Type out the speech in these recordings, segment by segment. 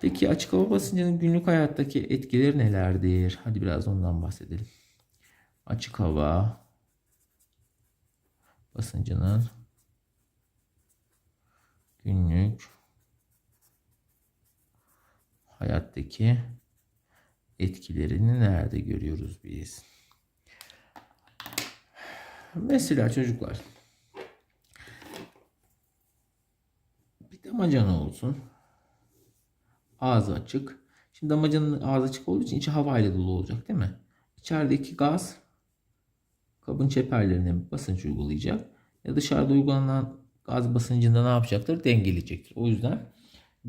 Peki açık hava basıncının günlük hayattaki etkileri nelerdir? Hadi biraz ondan bahsedelim. Açık hava basıncının günlük hayattaki etkilerini nerede görüyoruz biz? Mesela çocuklar bir damacana olsun. Ağzı açık. Şimdi damacanın ağzı açık olduğu için içi havayla dolu olacak değil mi? İçerideki gaz kabın çeperlerine basınç uygulayacak. Ya dışarıda uygulanan gaz basıncında ne yapacaktır? Dengeleyecektir. O yüzden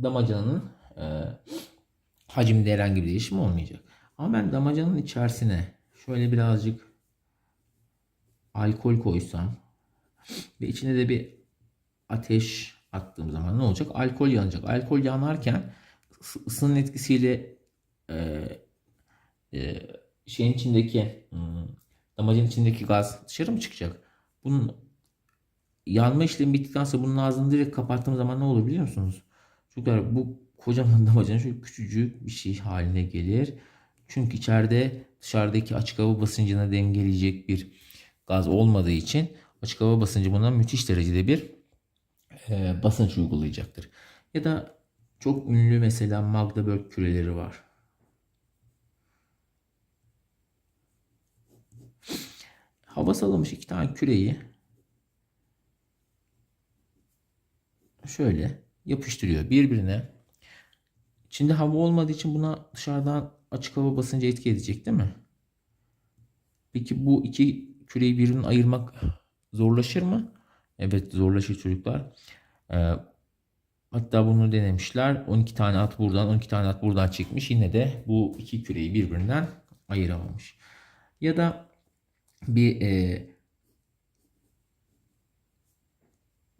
damacanın e, hacimde herhangi bir değişim olmayacak. Ama ben damacanın içerisine şöyle birazcık alkol koysam ve içine de bir ateş attığım zaman ne olacak? Alkol yanacak. Alkol yanarken ısının etkisiyle e, e, şeyin içindeki hmm, damacın içindeki gaz dışarı mı çıkacak? Bunun yanma işlemi bittikten sonra bunun ağzını direkt kapattığım zaman ne olur biliyor musunuz? Çocuklar bu kocaman damacana şöyle küçücük bir şey haline gelir. Çünkü içeride dışarıdaki açık hava basıncını dengeleyecek bir gaz olmadığı için açık hava basıncı buna müthiş derecede bir e, basınç uygulayacaktır. Ya da çok ünlü mesela Magdeburg küreleri var. Hava salamış iki tane küreyi şöyle yapıştırıyor birbirine. İçinde hava olmadığı için buna dışarıdan açık hava basıncı etki edecek değil mi? Peki bu iki küreyi birbirinden ayırmak zorlaşır mı? Evet zorlaşır çocuklar. Ee, hatta bunu denemişler. 12 tane at buradan 12 tane at buradan çekmiş. Yine de bu iki küreyi birbirinden ayıramamış. Ya da bir e,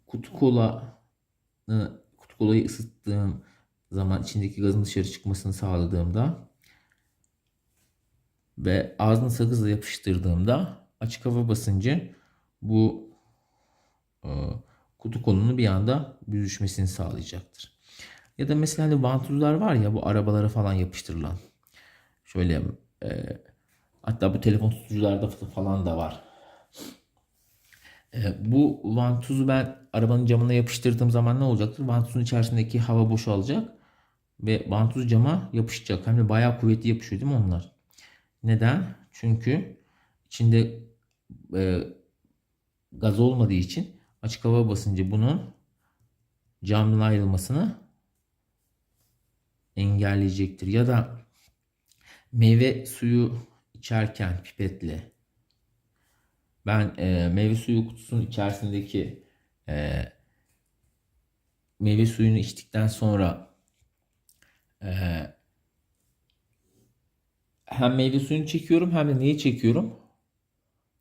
kutu kola kutu kolayı ısıttığım zaman içindeki gazın dışarı çıkmasını sağladığımda ve ağzını sakızla yapıştırdığımda açık hava basıncı bu e, kutu kolunun bir anda büzüşmesini sağlayacaktır. Ya da mesela hani vantuzlar var ya bu arabalara falan yapıştırılan. Şöyle e, hatta bu telefon tutucularda falan da var. E, bu vantuzu ben arabanın camına yapıştırdığım zaman ne olacaktır? Vantuzun içerisindeki hava boşalacak ve vantuz cama yapışacak. Hem de bayağı kuvvetli yapışıyor değil mi onlar? Neden? Çünkü içinde e, gaz olmadığı için açık hava basıncı bunun camdan ayrılmasını engelleyecektir. Ya da meyve suyu içerken pipetle ben e, meyve suyu kutusunun içerisindeki e, meyve suyunu içtikten sonra e, hem meyve suyunu çekiyorum hem de neyi çekiyorum?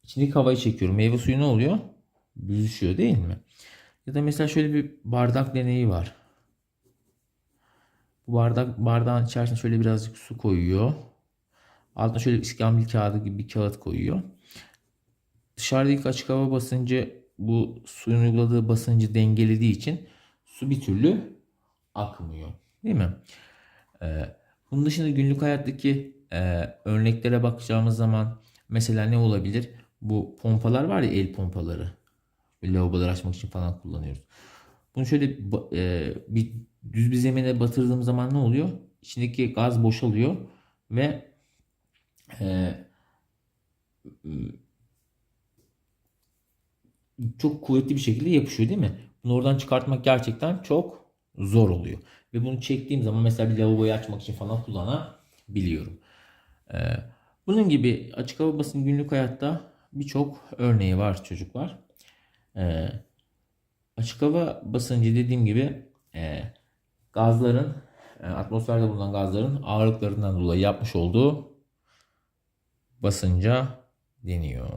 İçindeki havayı çekiyorum. Meyve suyu ne oluyor? Büzüşüyor değil mi? Ya da mesela şöyle bir bardak deneyi var. Bu bardak bardağın içerisine şöyle birazcık su koyuyor. Altına şöyle bir iskambil kağıdı gibi bir kağıt koyuyor. Dışarıdaki açık hava basıncı bu suyun uyguladığı basıncı dengelediği için su bir türlü akmıyor. Değil mi? Ee, bunun dışında günlük hayattaki e, örneklere bakacağımız zaman mesela ne olabilir? Bu pompalar var ya el pompaları. Lavaboları açmak için falan kullanıyoruz. Bunu şöyle e, bir düz bir zemine batırdığım zaman ne oluyor? İçindeki gaz boşalıyor ve e, çok kuvvetli bir şekilde yapışıyor değil mi? Bunu oradan çıkartmak gerçekten çok zor oluyor. Ve bunu çektiğim zaman mesela bir lavaboyu açmak için falan kullanabiliyorum. Ee, bunun gibi açık hava basın günlük hayatta birçok örneği var çocuklar. Ee, açık hava basıncı dediğim gibi e, gazların e, atmosferde bulunan gazların ağırlıklarından dolayı yapmış olduğu basınca deniyor.